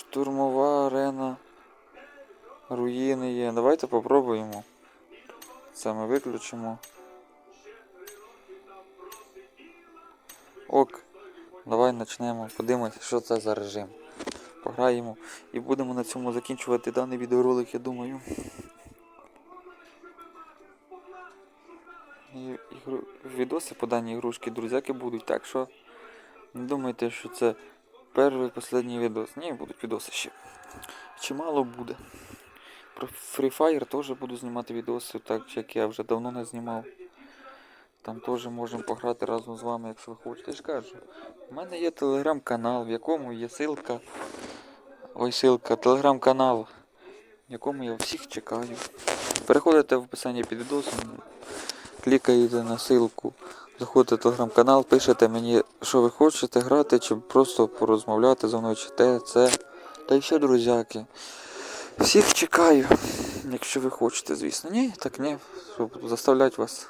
Штурмова арена. Руїни є. Давайте попробуємо. Це ми виключимо. Ок. Давай почнемо. Подивимося, що це за режим. Пограємо і будемо на цьому закінчувати даний відеоролик, я думаю. І, відоси по даній ігрушці друзяки будуть, так що не думайте, що це перший і останній відос. Ні, будуть відоси ще. Чимало буде. Про Free Fire теж буду знімати відоси, так як я вже давно не знімав. Там теж можемо пограти разом з вами, якщо ви хочете. Я ж кажу. У мене є телеграм-канал, в якому є ссылка. Ой, ссылка, телеграм-канал, в якому я всіх чекаю. Переходите в описанні під відосом, клікаєте на ссылку, заходите в телеграм-канал, пишете мені, що ви хочете грати, чи просто порозмовляти зі мною, чи те, це. Та й все, друзяки. Всіх чекаю, якщо ви хочете, звісно. Ні, так ні, щоб заставляти вас.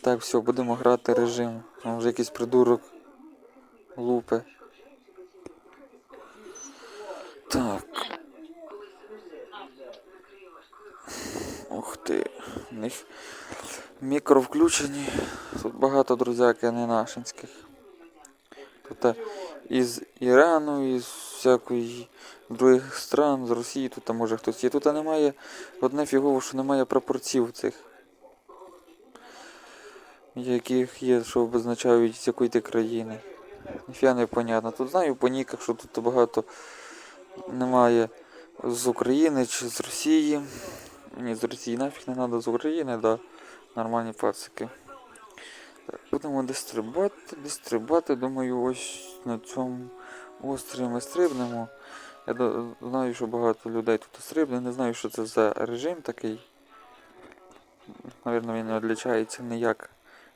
Так, все, будемо грати режим. Там вже якийсь придурок лупе. Так. Ух ти. У них мікро включені. Тут багато друзяки не нашинських. Тут е, із Ірану, із всякої других стран, з Росії, тут може хтось є. Тут немає одне фігово, що немає прапорців цих. Яких є, що обозначають з якої ти країни. Ніфіга не понятно. Тут знаю по ніках, що тут багато немає з України чи з Росії. Ні, з Росії нафіг не треба з України, да. Нормальні пацики. Так, будемо десь стрибати, десь стрибати. Думаю, ось на цьому острові ми стрибнемо. Я знаю, що багато людей тут стрибне. Не знаю, що це за режим такий. Навірно, він не відлічається ніяк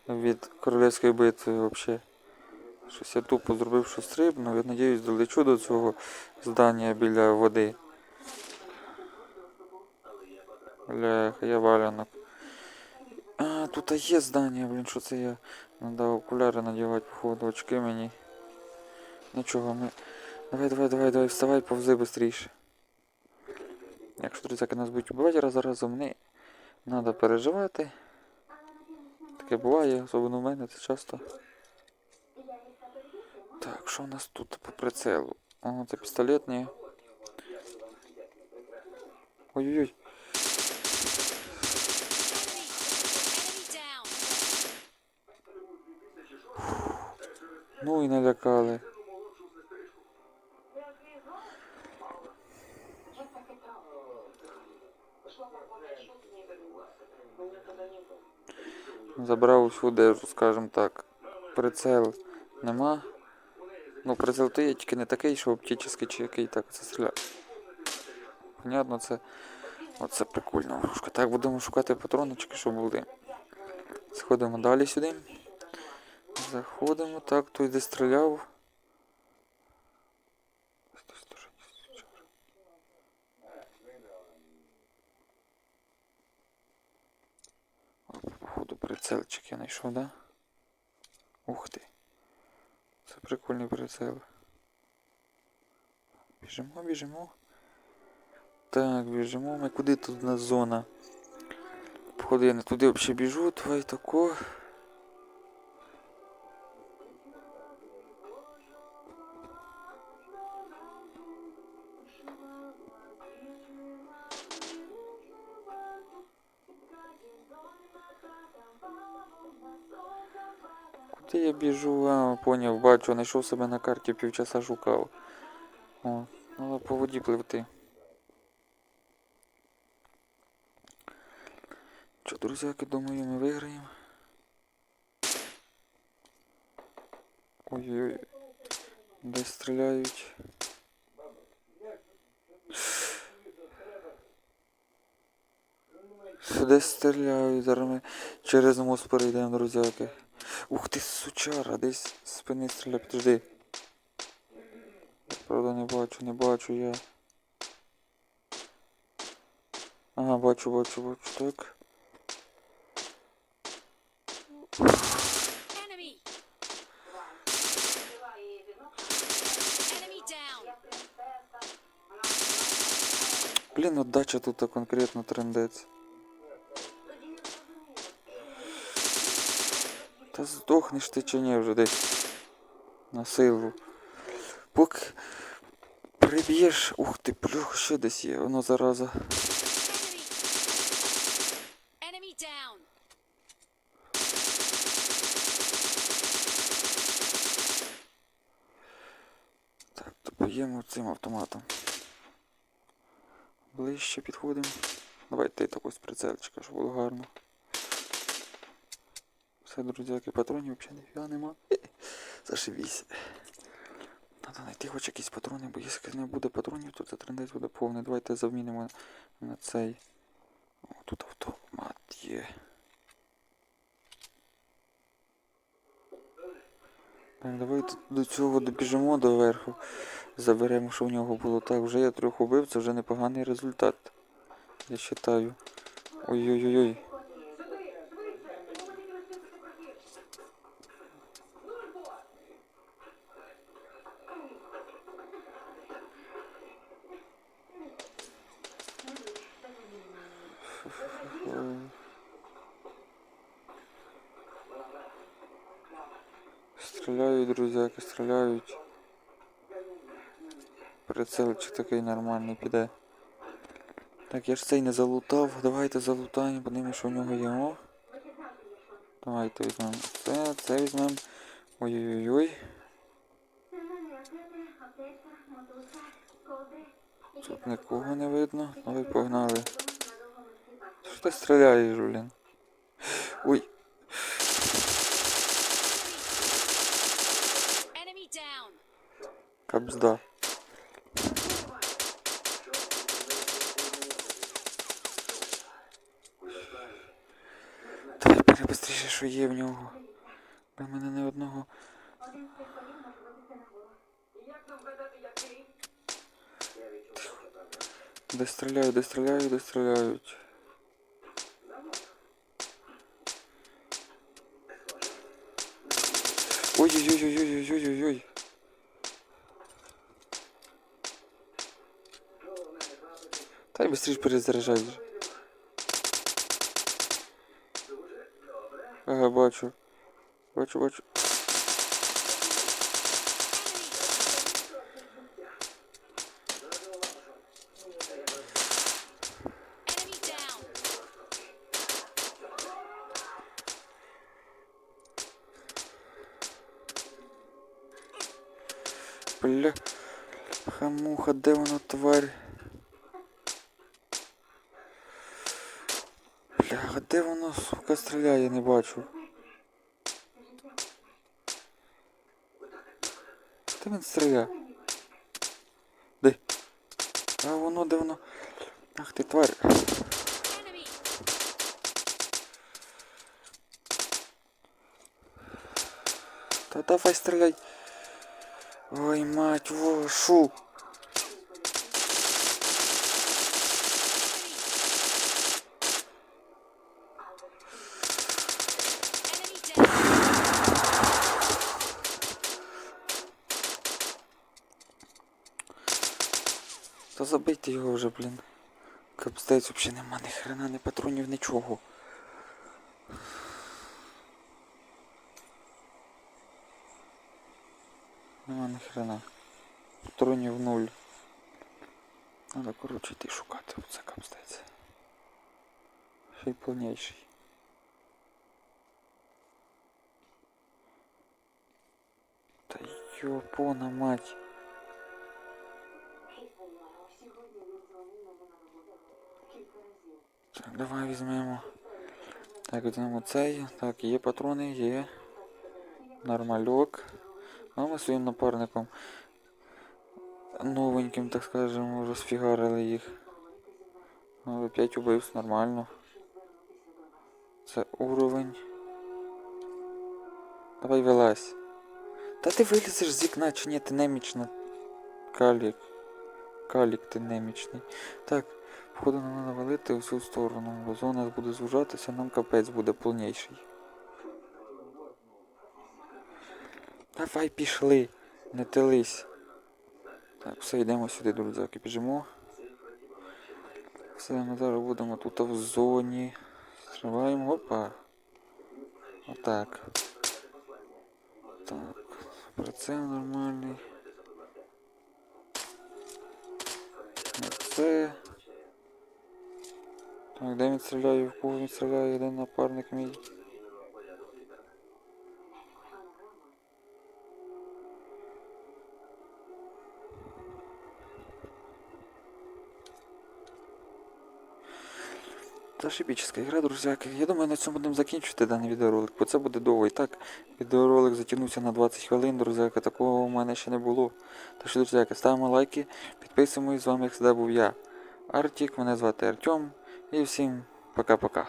від королівської битви взагалі. Щось я тупо зробив, що стрибнув. Я надіюсь, долечу до цього здання біля води. Бляха, я валянок. А, тут є здання, блін, що це я надав окуляри надівати, походу, очки мені. Нічого, ми. Давай, давай, давай, давай, вставай, повзи швидше. Якщо друзяки нас будуть вбивати раз за разом, не треба переживати. Таке буває, особливо в мене це часто. Так, що у нас тут по прицелу? О, це пістолетні. Ой-ой-ой. Ну і налякали. Забрав усю одежу, скажімо так. Прицел нема. Ну, прицел то є, тільки не такий, що оптичний чи який так це стріляє. Понятно, це. Оце прикольна грушка. Так, будемо шукати патроночки, щоб були. Сходимо далі сюди. Заходимо, так, той де стріляв. Походу прицелчик я знайшов, да? Ух ти. Це прикольний прицел. Біжимо, біжимо. Так, біжимо. Ми куди тут у зона? Походу я не туди взагалі біжу, давай тако. Куди я біжу? А, поняв, бачу, знайшов себе на карті, півчаса шукав. О, треба по воді пливти. Що, друзяки, думаю, ми виграємо. Ой-ой-ой. Десь стріляють. Десь стріляють, зараз ми через мост перейдемо, друзяки. Ух ти, сучара, десь спини стріляє, підожди. Правда не бачу, не бачу я. Ага, бачу, бачу, бачу, так. Блін, отдача тут конкретно трендець. Та здохнеш ти чи ні вже десь. На силу. Поки приб'єш. Ух ти, плюх, ще десь є, воно зараза. Так, то поїмо цим автоматом. Ближче підходимо. Давайте я такось прицельчика, щоб було гарно. Все, друзяки, патронів взагалі ніфіга нема. Зашибісь. Надо знайти хоч якісь патрони, бо якщо не буде патронів, то це трендець буде повний. Давайте замінимо на цей. О, тут автомат є. Так, давайте до цього добіжимо до верху. Заберемо, що в нього було. Так, вже я трьох убив, це вже непоганий результат. Я вважаю. Ой-ой-ой. Стріляють, друзяки, стріляють. Прицелчик такий нормальний піде. Так, я ж цей не залутав. Давайте залутаємо, подивимось, що в нього є. О. Давайте візьмемо це, це візьмемо. Ой-ой-ой. Тут нікого не видно. Давай погнали. Що ти стріляєш, блін? Ой, кабзда. Давай перебистріше, що є в нього. Бо мене не одного. Де стріляють, де стріляють, де стріляють. Ой-ой-ой-ой-ой-ой-ой-ой. Та й швидше перезаряджай. Ага, бачу. Бачу, бачу. Бля. Хамуха, де вона тварь? А де воно, сука, стріляє, я не бачу. Де він стріляє? Де? А воно, де воно? Ах ти тварь. Та давай стріляй. Ой, мать, во, забийте його вже, блін. Капстець взагалі нема ні хрена, ні патронів, нічого. Нема ні хрена. Патронів нуль. Надо, коротше, йти шукати оце капстець. Ще й повніший. Та йопона мать. Так, давай візьмемо. Так, візьмемо цей. Так, є патрони, є. Нормальок. А ми своїм напарником новеньким, так скажемо, розфігарили їх. Але 5 убивств, нормально. Це уровень. Давай вилазь. Та ти вилізеш з вікна чи ні, ти немічна. Калік. Калік ти немічний. Так, походу нам треба валити у всю сторону, бо зона буде звужатися, нам капець буде повніший. Давай пішли, не тились. Так, все, йдемо сюди, друзяки, біжимо. Все, ми зараз будемо тут в зоні. Стрибаємо, опа. Отак. Так. Прицел нормальний. Оце. Так, де він стріляє, в кого він стріляє, де напарник мій. Це ж епічна гра, друзяки. Я думаю, на цьому будемо закінчувати даний відеоролик, бо це буде довго. І так, відеоролик затягнувся на 20 хвилин, друзяки. Такого у мене ще не було. Так що, друзяки, ставимо лайки, підписуємось. З вами, як завжди, був я, Артік, мене звати Артем. І всім пока-пока.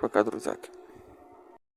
Пока, друзяки.